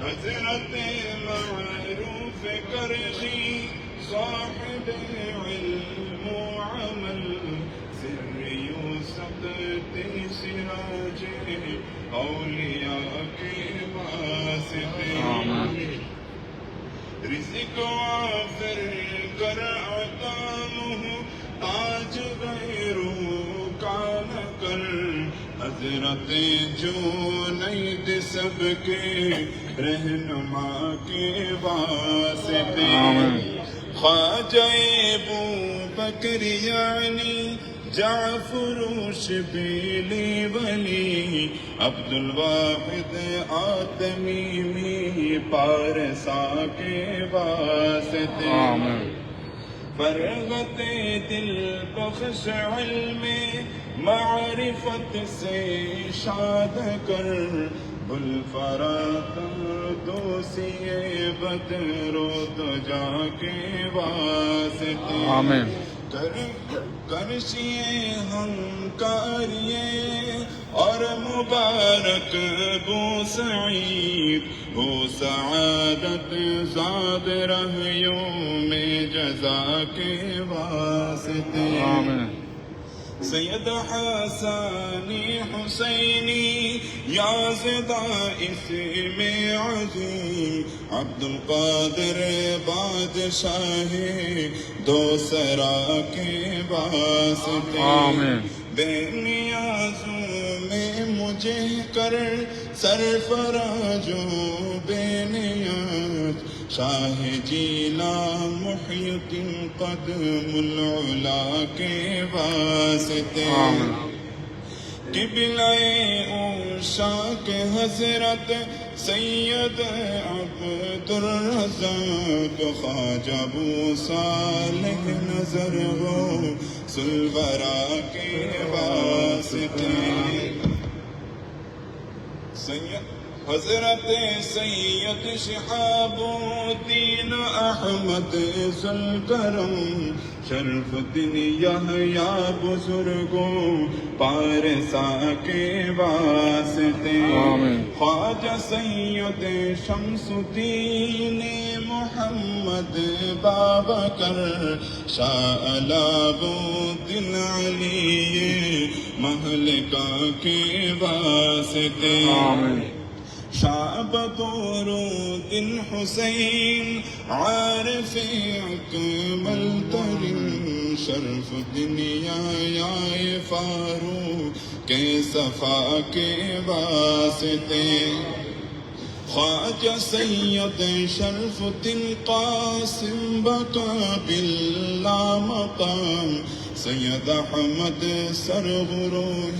حضرت معروف کرشی صاحب علم و کے واسطے رزق وافر کر عطا مہ تاج گئے حضرتیں جو نہیں سب کے رہنما کے واسطے خواجہ ابو بکر یعنی جعفر شبیل ولی عبد الواحد آتمی می پارسا کے واسطے فرغت دل بخش علم معرفت سے شاد کر بل فراتم سی بد رو تو جا کے واسطے۔ آمین۔ کرشیے ہم کاریے اور مبارک بو سعید۔ ہو سعادت زاد رہیوں میں جزا کے واسطے۔ آمین۔ سيد حساني حسيني يا زدائف عظيم عبد القادر بادشاہی دو سرا کے واسطے بے نیازوں میں مجھے کر سرفرازوں بے نیاز شاہ جیلا محیطن قدم العلا کے واسطے۔ قبلۂ اوشا کے حضرت سید عبد الرزاق خواجہ بو صالح نظر ہو سلورا کے واسطے۔ سید حضرت سید شہاب الدین احمد سلکرم شرف دن یا بزرگوں پارسا کے واسطے۔ خواجہ سید شمس دین محمد بابا کر شاہ الدین علی محل کا کے واسطے۔ آمین۔ شاب برود حسين عارف عقب ترين شرف دنیا يا فاروق كيس فاك کے واسطے سيد شرف الدین قاسم بالله مقام. سید احمد سر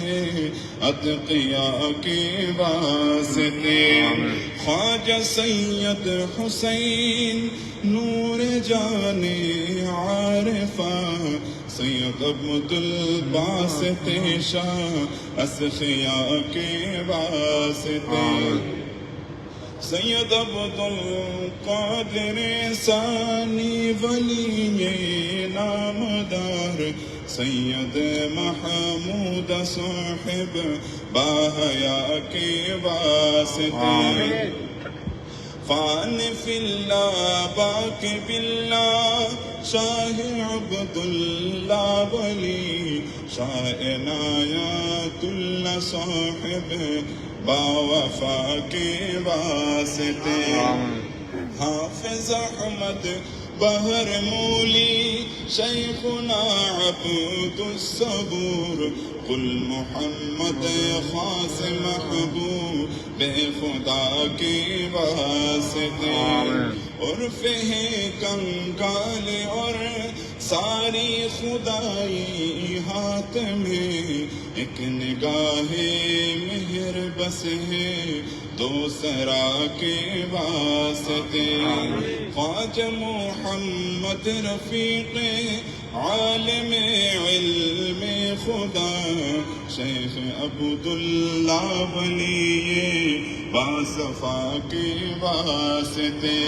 ہے اتقیا کے واسطے۔ خواجہ سید حسین نور جانے عارفہ۔ سید عبد الباسط شاہ اسخیا کے واسطے۔ سيد عبد القادر ساني ولي نام دار سيد محمود صاحب باهيا كي واسطي فان في الله باقي بالله شاه عبد الله ولي شاه عنايات الله صاحب۔ باوفا کے واسطے۔ حافظ احمد بہر مولی شیخنا عبد الصبور۔ قل محمد خاص محبوب بے خدا کے واسطے۔ عرف ہے کنگال اور ساری خدائی ہاتھ میں ایک نگاہ مہر بس ہے دو سرا کے واسطے۔ خواجہ محمد رفیق عالم علم خدا شیخ عبداللہ بنی باصفا کے واسطے۔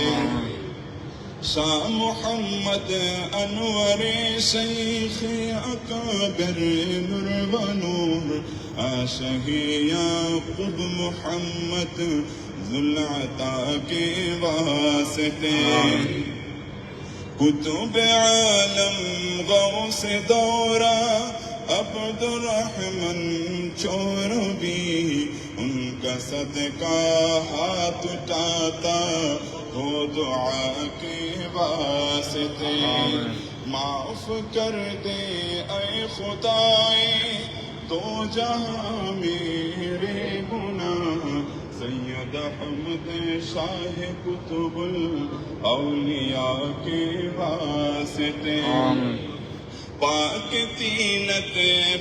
صا محمد أنور شيخي أكابر بنور آشهي يعقوب محمد ذو العطا کے كتب عالم غوث دورا عبد الرحمن چوربی کا صدقہ ہاتھ اٹھاتا ہوں دعا کے واسطے۔ معاف کر دے اے خدائے تو جہاں میرے گناہ سید احمد شاہ کتب الاولیاء کے واسطے۔ پاک تینت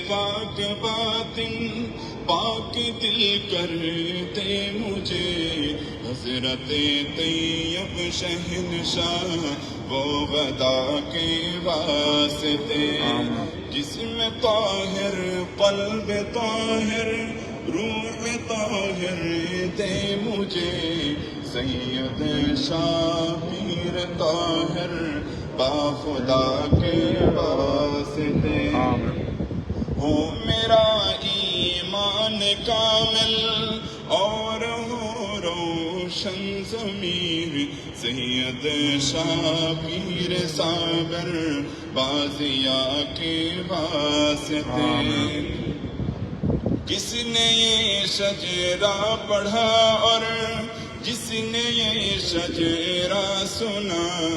پاک باطن پاک دل کرتے مجھے حضرت طیب شہنشاہ وہ غدا کے واسطے۔ جسم طاہر قلب طاہر روح طاہر دے مجھے۔ سید شامیر طاہر با خدا کے واسطے۔ ہو میرا ایمان کامل اور ہو روشن ضمیر سید شاہ پیر ساگر بازیا کے واسطے۔ کس نے یہ شجرہ پڑھا اور جس نے یہ شجرا سنا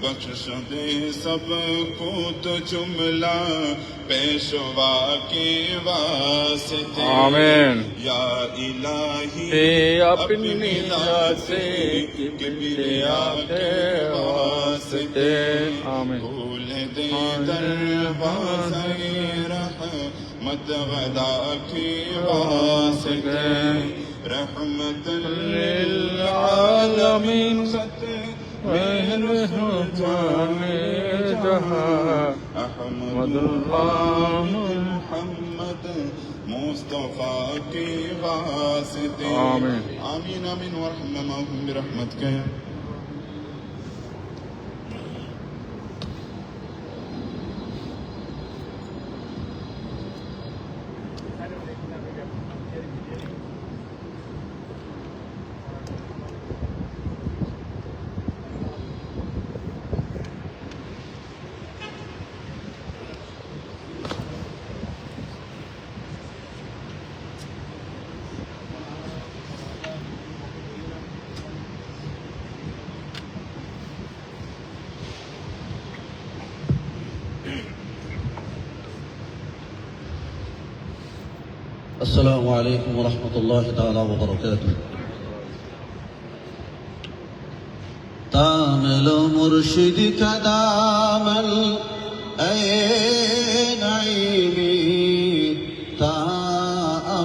بخش دے سب کو تو جملہ پیشوا کے واسطے۔ آمین۔ یا الہی اپنی نیلا سے قبل آپ کے واسطے۔ آمین۔ بھول دے دروازہ رحمت غدا کے واسطے۔ رحمة للعالمين. أحمد الله محمد مصطفى کی واسطے آمين. آمين آمین ورحمة برحمتك. يا السلام عليكم ورحمة الله تعالى وبركاته. تامل مرشد كدامل أي نعيمي تعبد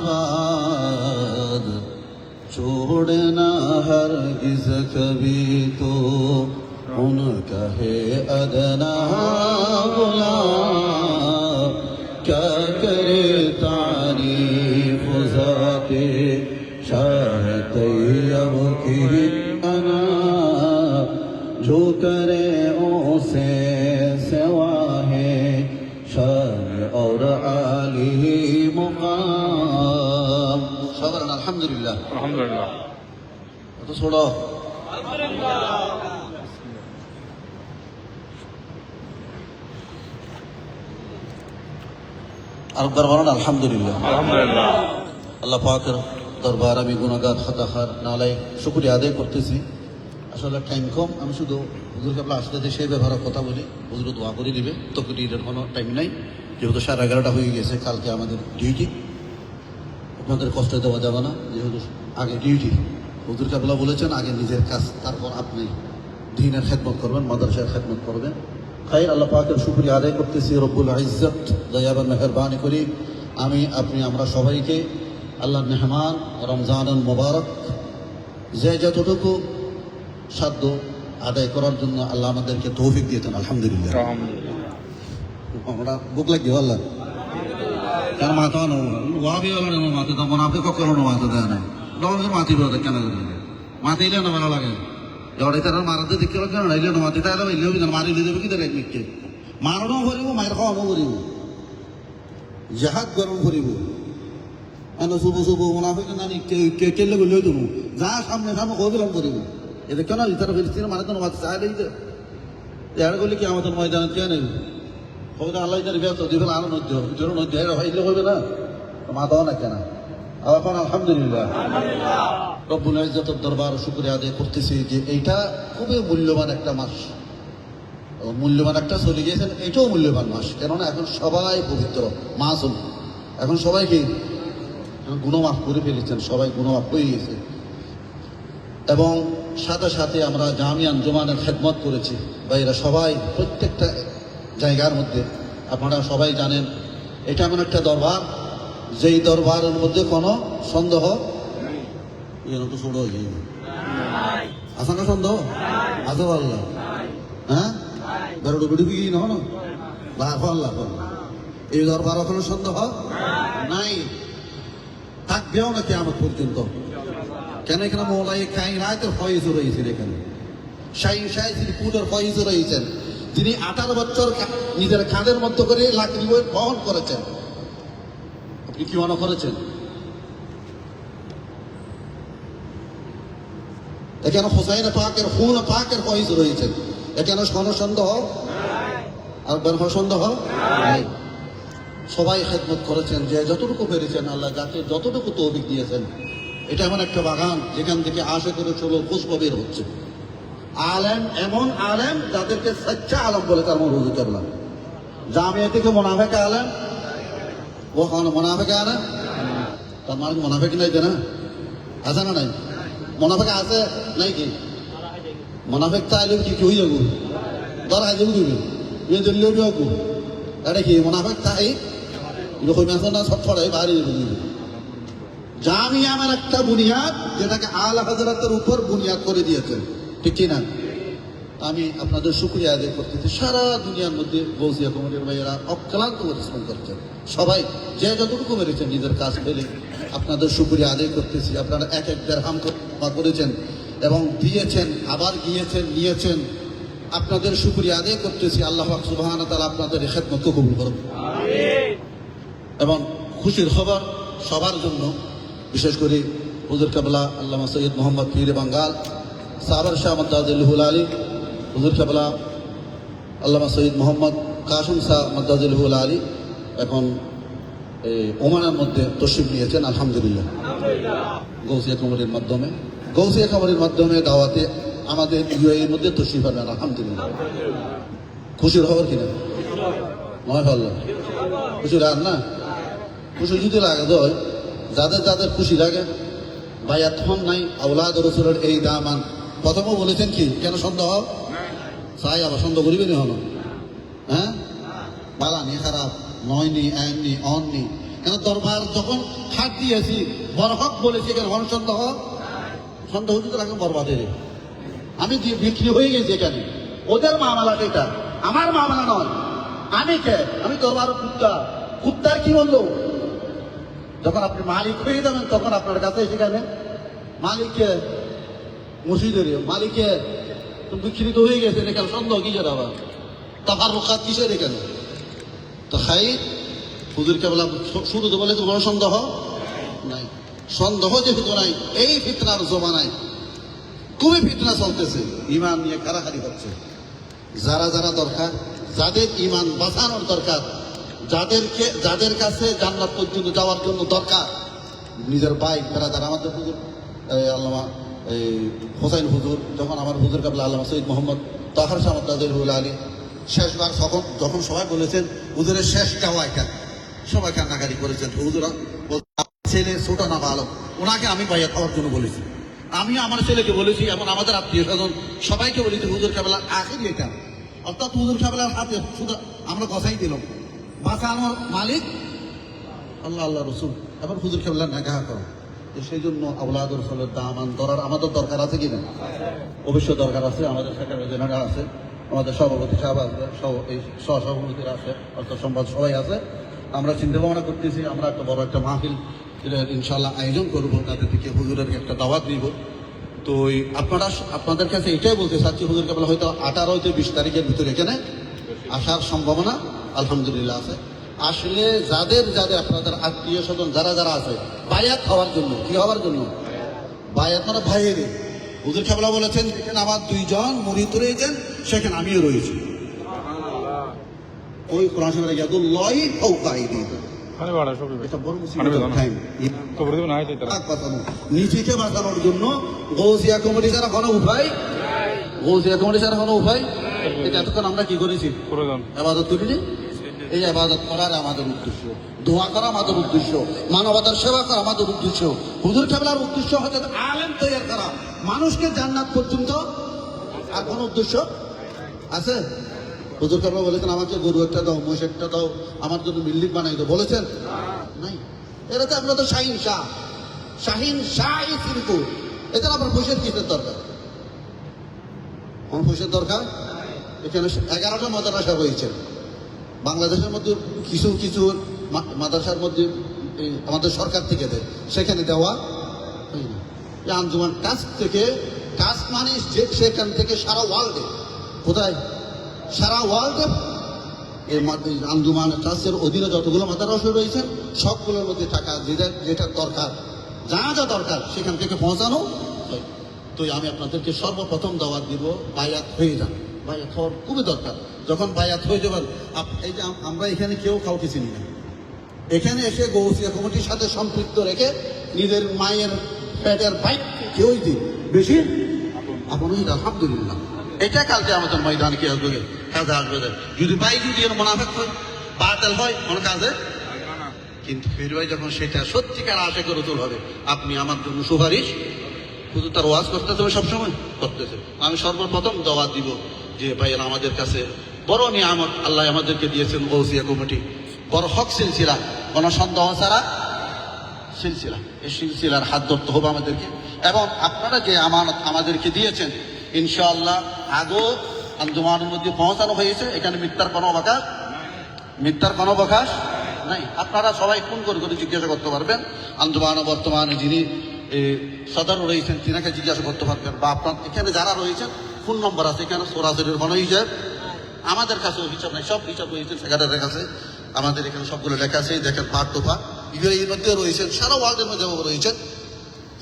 چھوڑنا ہرگز کبھی تو ان کا ہے ادنا غلام. شکرے او سے سوا ہے شر اور عالی مقام۔ شبر الحمدللہ۔ الحمدللہ۔ تو سوڑا۔ الحمدللہ اکبر مولانا الحمدللہ۔ الحمدللہ۔ اللہ پاک دربارہ میں گناہ گار خطا خار نالائے۔ شکریہ ادا کرتے سی আসলে টাইম কম, আমি শুধু হুজুর কাবলা আসলে সেই ব্যাপারে কথা বলি। হুজুর দোয়া করে দিবে, তোকে ডিউটির কোনো টাইম নাই। যেহেতু সাড়ে এগারোটা হয়ে গেছে, কালকে আমাদের ডিউটি আপনাদের কষ্ট দেওয়া যাবে না, যেহেতু আগে ডিউটি হুজুর কাবলা বলেছেন, আগে নিজের কাজ, তারপর আপনি দিনের খেদমত করবেন, মাদ্রাসার খেদমত করবেন। খাই আল্লাহ পাকের শুক্রিয়া আদায় করতেছি, রব্বুল ইজ্জত, দয়াবান, মেহরবানি করি। আমি, আপনি, আমরা সবাইকে আল্লাহ মেহমান, রমজানুল মোবারক। যে যতটুকু সাধ্য আদায় করার জন্য আল্লাহ আমাদেরকে তৌফিক দিয়েছেন আলহামদুলিল্লাহ। আমরা বুক লাগিও আল্লাহ। কেন মাথা নো ওয়াবি মাথা তো মনে আপনি কখনো মাথা দেয় না ডবল মাতি বলতে কেন মাতি ইলে না ভালো লাগে। জড়ে তার মারাতে দেখতে কেন নাইলে না মাতি তাহলে ইলেও বিধান মারি দিয়ে দেবে কি দেবে মিটকে মারণও করিব মায়ের খাওয়াবো করিব। জাহাজ গরম করিব। এনে শুভ শুভ মুনাফিক কেলে তুমি যা সামনে সামনে কবিরাম করিব। এটা কেন ইতারা ফিলিস্তিনের মানে তো নমাজ চাই লই এর গলি কি আমাদের ময়দানে কে নেই কবিতা আল্লাহ ইতার ব্যস্ত দিবেন আরও নদ্য জোর নদ্য এর হইলে কইবে না। কেনা এখন আলহামদুলিল্লাহ। রব্বুল ইজ্জতের দরবার শুকরিয়া আদায় করতেছি যে এইটা খুবই মূল্যবান একটা মাস। মূল্যবান একটা চলে গিয়েছেন এটাও মূল্যবান মাস। কেননা এখন সবাই পবিত্র মাসুম। এখন সবাই কি? গুণমাফ করে ফেলেছেন সবাই গুণমাফ হয়ে গেছে এবং সাথে সাথে আমরা জামিয়ান জমানের খেদমত করেছি। বা এরা সবাই প্রত্যেকটা জায়গার মধ্যে, আপনারা সবাই জানেন, এটা এমন একটা দরবার, যেই দরবারের মধ্যে কোনো সন্দেহ তো ছোট হয়ে যাবে আছে না সন্দেহ? আছে আল্লাহ। হ্যাঁ? বেরোটো বেড়ে কি না হলো লাভ আল্লাহ এই দরবার কোনো সন্দেহ? নাই। থাকবেও না কেমন পর্যন্ত। কেন এখানে মৌলাই রায়তের ফয়েজ রয়েছেন এখানে? শাহিন শাহি পুজোর ফয়েজ রয়েছেন, যিনি আঠারো বছর নিজের কাঁধের মধ্যে করে লাকড়ি বহন করেছেন। আপনি কি মনে করেছেন? এখানে হোসাইন পাকের ফুল পাকের ফয়েজ রয়েছেন। এখানে কোনো সন্দেহ? আর হওয়ার সন্দেহ। সবাই খেদমত করেছেন যে যতটুকু পেরেছেন, আল্লাহ যাকে যতটুকু তৌফিক দিয়েছেন এটা এমন একটা বাগান, যেখান থেকে আশা করে চলো পুষ্প বের হচ্ছে। আলেম এমন আলেম যাদেরকে সচ্চা আলম বলে তার মনে হুজুর কেবলা জামিয়া থেকে মোনাফেকে আলেম ওখানে মোনাফেকে আলেম? তার মানে মোনাফেক নাই না? আছে না নাই? মোনাফেক আছে নাই কি? মোনাফেক তাইলে কি কি হয়ে যাব ধর আই যাব তুমি ইয়ে জল্লিও যাব এটা কি মোনাফেক তাই যখন আসো না সব ছড়াই বাইরে যাব তুমি জামিয়া আমার একটা বুনিয়াদ যেটাকে আল হাজরাতের উপর বুনিয়াদ করে দিয়েছেন। ঠিক না আমি আপনাদের শুক্রিয়া আদায় করতেছি। সারা দুনিয়ার মধ্যে বৌসিয়া কমিটির ভাইয়েরা অক্লান্ত পরিশ্রম করছেন। সবাই যে যতটুকু মেরেছেন নিজের কাজ ফেলে আপনাদের শুক্রিয়া আদায় করতেছি। আপনারা এক এক দেড়হাম করেছেন এবং দিয়েছেন আবার গিয়েছেন নিয়েছেন। আপনাদের শুক্রিয়া আদায় করতেছি। আল্লাহ সুবাহ তালা আপনাদের খেদমতকে কবুল করব এবং খুশির খবর সবার জন্য বিশেষ করে হুজুর কাবলা আল্লামা সৈয়দ মোহাম্মদ পীর বাঙ্গাল সাবার শাহ মদ্দাজুল আলী হুজুর কাবলা আল্লামা সৈয়দ মোহাম্মদ কাসুম শাহ মদ্দাজুল আলী এখন এই ওমানের মধ্যে তশরিফ নিয়েছেন আলহামদুলিল্লাহ। গৌসিয়া কমিটির মাধ্যমে গৌসিয়া কমিটির মাধ্যমে দাওয়াতে আমাদের ইউএর মধ্যে তশরিফ আনেন আলহামদুলিল্লাহ। খুশির খবর কিনা নয় ভালো খুশি লাগ না খুশি যদি লাগে তো যাদের যাদের খুশি লাগে ভাই এতক্ষণ নাই আউলাদ রসুলের এই দামান। প্রথমও বলেছেন কি, কেন সন্দেহ চাই আবার সন্দেহ করিবে নি হলো। হ্যাঁ? বালানি খারাপ। নয় নি নয়নি আইননি অননি কেন দরবার যখন হাত দিয়েছি বরহক বলেছি কেন হন সন্দেহ সন্দেহ যদি রাখেন বরবাদের আমি বিক্রি হয়ে গেছি এখানে, ওদের মামলা এটা। আমার মামলা নয়। আমি কে? আমি দরবার কুত্তা কুত্তার কি বলল? যখন আপনি মালিক হয়ে যাবেন, তখন আপনার কাছে সেখানে মালিককে মসজিদের মালিককে বিচ্ছিন্ন হয়ে গেছে এখানে সন্দেহ কিসের আবার? তাফার রোখাত কিসের এখানে? তো খাই, হুজুরকে বলা শুরুতে বলে তো বড় সন্দেহ নাই। সন্দেহ যেহেতু নাই, এই ফিতনার জমানায় খুবই ফিতনা চলতেছে। ইমান নিয়ে কারাকারি হচ্ছে। যারা যারা দরকার, যাদের ইমান বাঁচানোর দরকার যাদেরকে, যাদের কাছে জান্নাত পর্যন্ত যাওয়ার জন্য দরকার, নিজের বাইক বেড়াদার আমাদের হুজুর আল্লামা, এই হোসাইন হুজুর, যখন আমার হুজুর কাবলা আল্লামা সৈয়দ মোহাম্মদ তাহার সামদাদুল আলী, শেষবার তখন যখন সবাই বলেছেন, হুজুরের শেষ যাওয়া এটা সবাই কান্নাকারি করেছেন হুজুর ছেলে ছোট না ভালো, ওনাকে আমি বাইয়া খাওয়ার জন্য বলেছি, আমি আমার ছেলেকে বলেছি এবং আমাদের আত্মীয় স্বজন সবাইকে বলেছি হুজুর কাবেলার আখের এটা, অর্থাৎ হুজুর কাবেলার হাতে শুধু আমরা কথাই দিলাম বাঁচানোর মালিক, আল্লাহ আল্লাহ রসুল। এবার হুজুর কাবেলার নাগাহ করো। সেই জন্য আউলাদ রসুলের দামান দরার আমাদের দরকার আছে কিনা অবশ্যই দরকার আছে, আমাদের সেক্রেটারি জেনারেল আছে, আমাদের সভাপতি সাহেব আছে, সহ- এই সহসভাপতিরা আছে অর্থ সম্পাদ সবাই আছে। আমরা চিন্তা ভাবনা করতেছি, আমরা একটা বড় একটা মাহফিল ইনশাল্লাহ আয়োজন করব, তাদের থেকে হুজুরের একটা দাওয়াত দিব তো আপনারা আপনাদের কাছে এটাই বলতে চাচ্ছি, হুজুর কেবল হয়তো আঠারো হইতে বিশ তারিখের ভিতরে এখানে আসার সম্ভাবনা আলহামদুলিল্লাহ আছে। আসলে যাদের যাদের আপনাদের আত্মীয় স্বজন যারা যারা আছে বায়াত হওয়ার জন্য কি হওয়ার জন্য? বায়াত মানে ভাইয়ের হুজুর খাবলা বলেছেন যেখানে আমার দুইজন মুরিদ রয়েছেন সেখানে আমিও রয়েছি। ওই কোরআন শরীফে ইয়াদুল্লাহি কথা নয়। নিজেকে বাঁচানোর জন্য গৌসিয়া কমিটি ছাড়া কোনো উপায়? গৌসিয়া কমিটি ছাড়া কোনো উপায়? এটা এতক্ষণ আমরা কি করেছি? আবাদত করিনি? এই আবাদত করার আমাদের উদ্দেশ্য, দোয়া করা আমাদের উদ্দেশ্য, মানবতার সেবা করা আমাদের উদ্দেশ্য। হুজুর কেবলার উদ্দেশ্য হচ্ছে আলেম তৈরি করা। মানুষকে জান্নাত পর্যন্ত আর কোনো উদ্দেশ্য আছে? হুজুর কেবলা বলেছেন, আমাকে গরু একটা দাও, মোষ একটা দাও, আমার জন্য বিল্ডিং বানাই দাও। বলেছেন? নাই। এটা তো আমরা তো শাহিন শাহ। শাহিন শাহ কিন্তু এটা আপনার পয়সার কিসের দরকার? আমার পয়সার দরকার? এখানে এগারোটা মাদ্রাসা রয়েছে। বাংলাদেশের মধ্যে কিছু কিছু মাদ্রাসার মধ্যে আমাদের সরকার থেকে দেয়। সেখানে দেওয়া হয় এই আঞ্জুমান টাস্ক থেকে কাজ মানে যে সেখান থেকে সারা ওয়ার্ল্ডে কোথায়? সারা ওয়ার্ল্ডে এই আঞ্জুমান ট্রাস্টের অধীনে যতগুলো মাদ্রাসা রয়েছে, সবগুলোর মধ্যে টাকা যেটা যেটা দরকার, যা যা দরকার, সেখান থেকে পৌঁছানো। তো আমি আপনাদেরকে সর্বপ্রথম দাওয়াত দিব, বায়াত হয়ে যান বায়াত হওয়ার খুবই দরকার। যখন বায়াত হয়ে যাবেন এই যে আমরা এখানে কেউ কাউকে চিনি না। এখানে এসে গৌসিয়া কমিটির সাথে সম্পৃক্ত রেখে নিজের মায়ের পেটের বাইক কেউই দিন বেশি? আপনই আলহামদুলিল্লাহ। এটা কালকে আমাদের ময়দান কি আসবে কাজে আসবে যদি ভাই যদি মোনাফেক হয়, বাতিল হয়, কোনো কাজে? কিন্তু ফির ভাই যখন সেটা সত্যিকার আশা করে তোল হবে, আপনি আমার জন্য সুপারিশ? শুধু তার ওয়াজ করতে হবে সবসময়? করতেছে। আমি সর্বপ্রথম দাওয়াত দিব যে ভাইয়েরা আমাদের কাছে বড় নিয়ামত আল্লাহ আমাদেরকে দিয়েছেন গৌসিয়া কমিটি। বড় হক সিলসিলা কোন সন্দেহ ছাড়া সিলসিলা। এই সিলসিলার হাত ধরতে হবে আমাদেরকে। এবং আপনারা যে আমানত আমাদেরকে দিয়েছেন, ইনশাআল্লাহ আগেও আঞ্জুমানের মধ্যে পৌঁছানো হয়েছে। এখানে মিথ্যার কোনো অবকাশ মিথ্যার কোনো অবকাশ নাই। আপনারা সবাই ফোন করে করে জিজ্ঞাসা করতে পারবেন। আঞ্জুমান বর্তমানে যিনি সদর রয়েছেন, তিনাকে জিজ্ঞাসা করতে পারবেন। বা আপনার এখানে যারা রয়েছেন, ফোন নম্বর আছে এখানে সরাসরি কোনো হিসাব। আমাদের কাছেও হিসাব নাই সব হিসাব রয়েছে সেক্রেটারের কাছে আমাদের এখানে সবগুলো লেখা আছে দেখেন পাঠ টোপা এর মধ্যে রয়েছেন সারা ওয়ার্ল্ডের মধ্যে রয়েছেন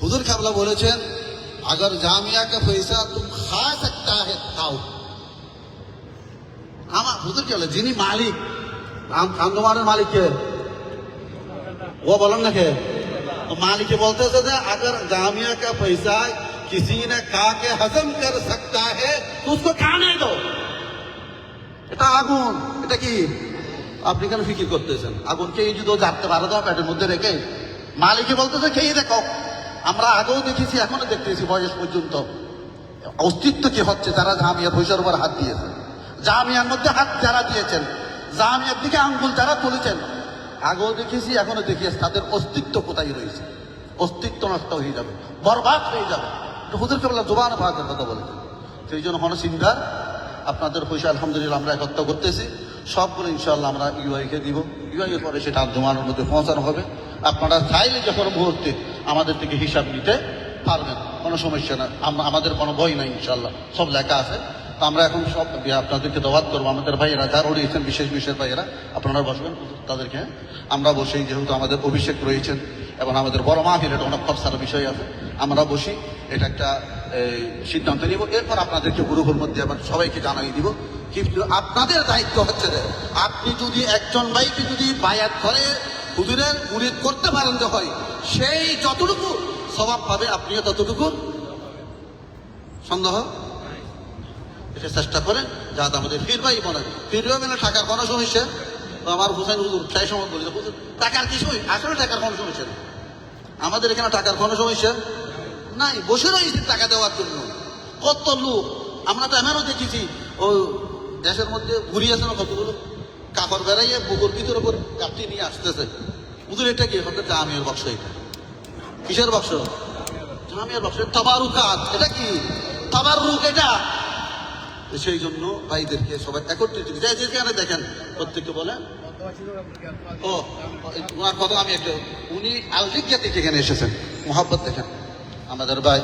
হুজুর খাবলা বলেছেন अगर जामिया का पैसा तुम खा सकता है खाओ আমার হুজুর কি বলে যিনি মালিক আম- আন্দোলনের মালিক কে ও বলেন না কে तो मालिक बोलते थे अगर जामिया का पैसा किसी ने खा के हजम कर सकता है तो उसको खाने दो এটা আগুন, এটা কি? আপনি কেন ফিকির করতেছেন? আগুনকে এই যদি জানতে পারে তো, পেটের মধ্যে রেখে। মালিকে বলতেছে, খেয়ে দেখো। আমরা আগেও দেখেছি এখনও দেখতেছি বয়স পর্যন্ত। অস্তিত্ব কি হচ্ছে? যারা জামিয়া পয়সার উপর হাত দিয়েছে জামিয়ার মধ্যে হাত যারা দিয়েছেন, জামিয়ার দিকে আঙ্গুল যারা তুলেছেন, আগেও দেখেছি এখনও দেখিয়েছি তাদের অস্তিত্ব কোথায় রয়েছে? অস্তিত্ব নষ্ট হয়ে যাবে, বরবাদ হয়ে যাবে। হুজুর কেবল জোবান ভাগের কথা বলেছেন। সেই জন্য কোনো চিন্তার আপনাদের পয়সা আলহামদুলিল্লাহ, আমরা একত্র করতেছি। সবগুলো ইনশাল্লাহ আমরা ইউআইকে দিব। ইউআই পরে সেটা জমানোর মধ্যে পৌঁছানো হবে। আপনারা চাইলে যখন মুহূর্তে আমাদের থেকে হিসাব নিতে পারবেন। কোনো সমস্যা না। আম- আমাদের কোনো বই নাই ইনশাল্লাহ সব লেখা আছে। তো আমরা এখন সব আপনাদেরকে দাওয়াত করব। আমাদের ভাইয়েরা যারা রয়েছেন, বিশেষ বিশেষ ভাইয়েরা, আপনারা বসবেন তাদেরকে? আমরা বসেই যেহেতু আমাদের অভিষেক রয়েছেন এবং আমাদের বড় মাহফিল, এটা অনেক খরচার বিষয় আছে। আমরা বসি। এটা একটা সিদ্ধান্ত নিব। এরপর আপনাদেরকে গ্রুপের মধ্যে আবার সবাইকে জানাই দিব কিন্তু আপনাদের দায়িত্ব হচ্ছে যে, আপনি যদি একজন ভাইকে যদি বায়াত করে, হুজুরের মুরিদ করতে পারেন যে হয়, সেই যতটুকু স্বভাব পাবে, আপনিও ততটুকু সন্দেহ এটা চেষ্টা করেন যাতে আমাদের ফির ভাই বলেন ফির ভাই মানে টাকার কোনো সমস্যা? আমার হুসেন হুজুর সেই সময় বলি টাকার কি সময় আসলে টাকার কোনো সমস্যা আমাদের এখানে টাকার কোনো সমস্যা? নাই, বসে রয়েছে টাকা দেওয়ার জন্য। কত লোক, আমরা তো এমনও দেখেছি, ও, দেশের মধ্যে ঘুরিয়েছে না কতগুলো? কাপড় বেড়াইয়ে বুকুর ভিতরে করে কাপটি নিয়ে আসতেছে। হুজুর এটা কি? হতে জামিয়ার বাক্স এটা। কিসের বাক্স? জামিয়ার বাক্স। তাবারুকাত, এটা কি? তাবারুক এটা? সেই জন্য ভাইদেরকে সবাই একত্রিত যে যেখানে দেখেন, প্রত্যেককে বলেন। ও কথা আমি একটু উনি আলজিকিয়া থেকে এখানে এসেছেন, মোহাব্বত দেখেন। আমাদের ভাই।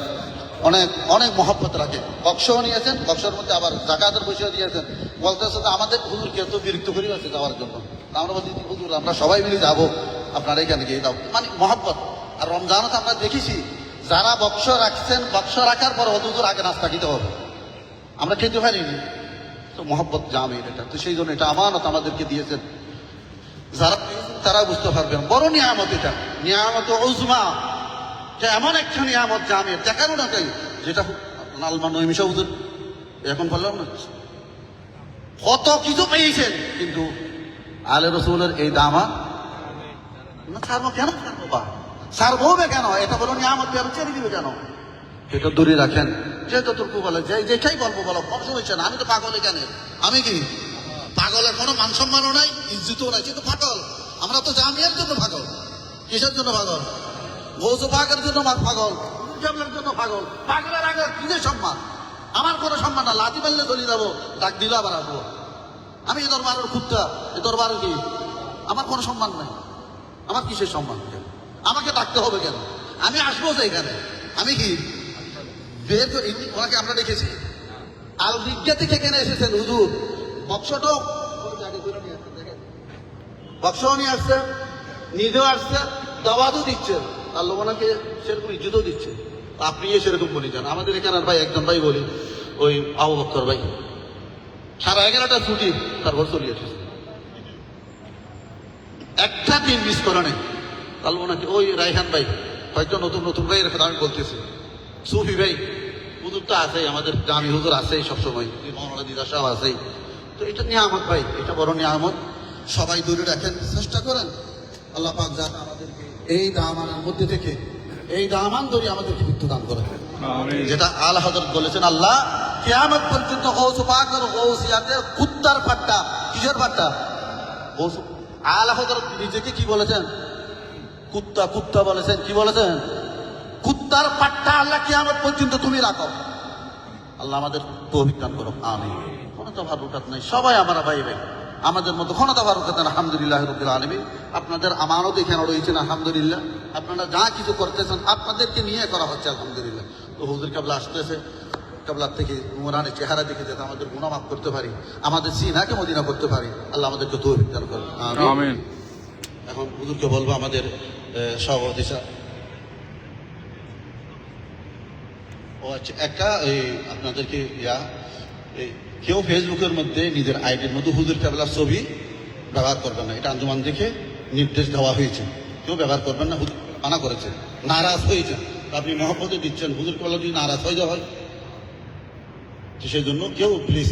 অনেক অনেক মহব্বত রাখে। বক্সও নিয়েছেন, বক্সের মধ্যে আবার জাকাতের পয়সা দিয়েছেন। বলতেছে যে, আমাদের হুজুরকে এত বিরক্ত করি আছে যাওয়ার জন্য। আমরা বলছি, হুজুর, আমরা সবাই মিলে যাব। আপনার এখানে গিয়ে যাব মানে মহাব্বত। আর রমজানও তো আমরা দেখেছি, যারা বক্স রাখছেন, বক্স রাখার পর হুজুর আগে নাস্তা খেতে হবে। আমরা খেতে পারিনি। তো মহব্বত জামিন এটা। তো সেই জন্য এটা আমানত আমাদেরকে দিয়েছেন। যারা তারা বুঝতে পারবেন। বড় নিয়ামত এটা। নিয়ামত উজমা। যে এমন একটা নিয়ামত জামিন দেখানো না চাই যেটা লালমান নৈমিষা হুজুর এখন বললাম না। কত কিছু পেয়েছেন, কিন্তু আলে রসুলের এই দামা, না ছাড়বো কেন? ছাড়বো বা ছাড়বো কেন? এটা বলো নিয়ামত কেন ছেড়ে দিবে কেন? এটা দূরে রাখেন। যে যতটুকু বলে, যে যেটাই বলব বলো কষ্ট হয়েছে না আমি তো পাগল এখানে। আমি কি? পাগলের কোনো মান সম্মানও নাই, ইজ্জতও নাই। কিন্তু পাগল। আমরা তো জামিয়ার জন্য পাগল। কিসের জন্য পাগল? গৌসু পাগের জন্য মা- পাগল জামলার জন্য পাগল। পাগলের আগে কিসের সম্মান? আমার কোনো সম্মান না, লাঠি মারলে চলে যাব, ডাক দিলে আবার আসব। আমি এ দরবারের কুত্তা এ দরবারের কি? আমার কোনো সম্মান নাই। আমার কিসের সম্মান? কেন আমাকে ডাকতে হবে কেন? আমি আসব যে এখানে আমি কি? করে ওনাকে আমরা দেখেছি। আল বিজ্ঞা থেকে এখানে এসেছেন, হুজুর। বক্সটাও বক্সও নিয়ে আসছে, নিজেও আসছে, দাওয়াতও দিচ্ছেন। আল্লাহ ওনাকে সেরকম ইজ্জতও দিচ্ছে। আপনি সেরকম বলি যান। আমাদের এখানে ভাই একজন ভাই বলি, ওই আবু বক্কর ভাই। সারা এগারোটা ছুটি তারপর চলে এসেছে একটা দিন মিস করে নেই। তাহলে ওনাকে ওই রাইহান ভাই, হয়তো নতুন নতুন ভাই এরকম আমি বলতেছি। সুফি ভাই হুজুর তো আছেই, আমাদের জামি হুজুর আছেই সবসময়। মৌলানা দিদা সাহেব আছেই। তো এটা নিয়ামত ভাই, এটা বড় নিয়ামত। সবাই দূরে রাখেন। চেষ্টা করেন। আল্লাহ পাক যাতে আমাদেরকে এই দামানের মধ্যে থেকে এই দামান ধরে আমাদেরকে মৃত্যু দান করে যেটা আল হজরত বলেছেন আল্লাহ কিয়ামত পর্যন্ত গৌস পাক আর গৌসিয়াতে কুত্তার পাট্টা। কিসের পাট্টা? গৌস আল হজরত নিজেকে কি বলেছেন? কুত্তা কুত্তা বলেছেন কি বলেছেন? কুত্তার পাট্টা আল্লাহ কিয়ামত পর্যন্ত তুমি রাখো। আল্লাহ আমাদের তৌফিক দান করো আমি কোনো তো ভারুকাত নাই সবাই আমরা ভাই ভাই আমাদের মধ্যে কোনো তো ভারুকাত নাই আলহামদুলিল্লাহ রবিল আলমী আপনাদের আমারও এখানে রয়েছেন আলহামদুলিল্লাহ। আপনারা যা কিছু করতেছেন আপনাদেরকে নিয়ে করা হচ্ছে আলহামদুলিল্লাহ। তো হুজুর কাবলা আসতেছে কাবলার থেকে উমরানের চেহারা দেখে যাতে আমাদের গুণা মাফ করতে পারি আমাদের সিনাকে মদিনা করতে পারি আল্লাহ আমাদেরকে করুন। আমিন। আমিন। এখন হুজুরকে বলব আমাদের সভাপতি ও আচ্ছা একটা এই আপনাদেরকে ইয়া এই কেউ ফেসবুকের মধ্যে নিজের আইডির মধ্যে হুজুর কেবলার ছবি ব্যবহার করবেন না। এটা আঞ্জুমান দেখে নির্দেশ দেওয়া হয়েছে। কেউ ব্যবহার করবেন না, হুজুর মানা করেছে। নারাজ হয়েছে। আপনি মহব্বতে দিচ্ছেন, হুজুর কেবলা যদি নারাজ হয়ে যাওয়া হয় সেই জন্য কেউ প্লিজ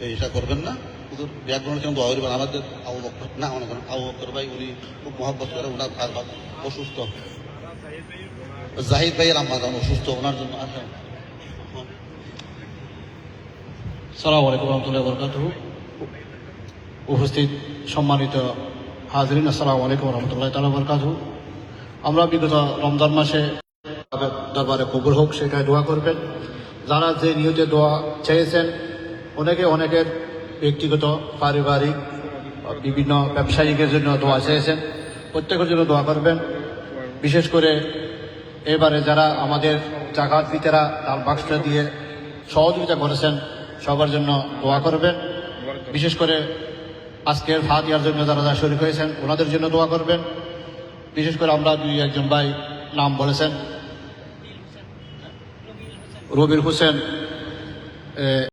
এটা করবেন না। হুজুর ব্যাকগ্রাউন্ড কেমন দোয়া করবেন আমাদের আবু না, মনে করেন আবু বক্কর ভাই, উনি খুব মহব্বত করে ওনার ভার অসুস্থ। জাহিদ ভাইয়ের আম্মা অসুস্থ, ওনার জন্য আসেন। সালাম আলাইকুম রহমতুল্লাহ বরকাত উপস্থিত সম্মানিত হাজরিন, আসসালামু আলাইকুম রহমতুল্লাহ তালা বরকাত আমরা বিগত রমজান মাসে দরবারে কবুল হোক, সেটাই দোয়া করবেন। যারা যে নিয়তে দোয়া চেয়েছেন, অনেকে অনেকের ব্যক্তিগত, পারিবারিক, বিভিন্ন ব্যবসায়িকের জন্য দোয়া চেয়েছেন, প্রত্যেকের জন্য দোয়া করবেন। বিশেষ করে এবারে যারা আমাদের জাকাত পিতেরা তার বাক্সটা দিয়ে সহযোগিতা করেছেন সবার জন্য দোয়া করবেন। বিশেষ করে আজকের ফাতিয়ার জন্য যারা যারা শরীর হয়েছেন ওনাদের জন্য দোয়া করবেন। বিশেষ করে আমরা দুই একজন ভাই নাম বলেছেন। রবির হোসেন।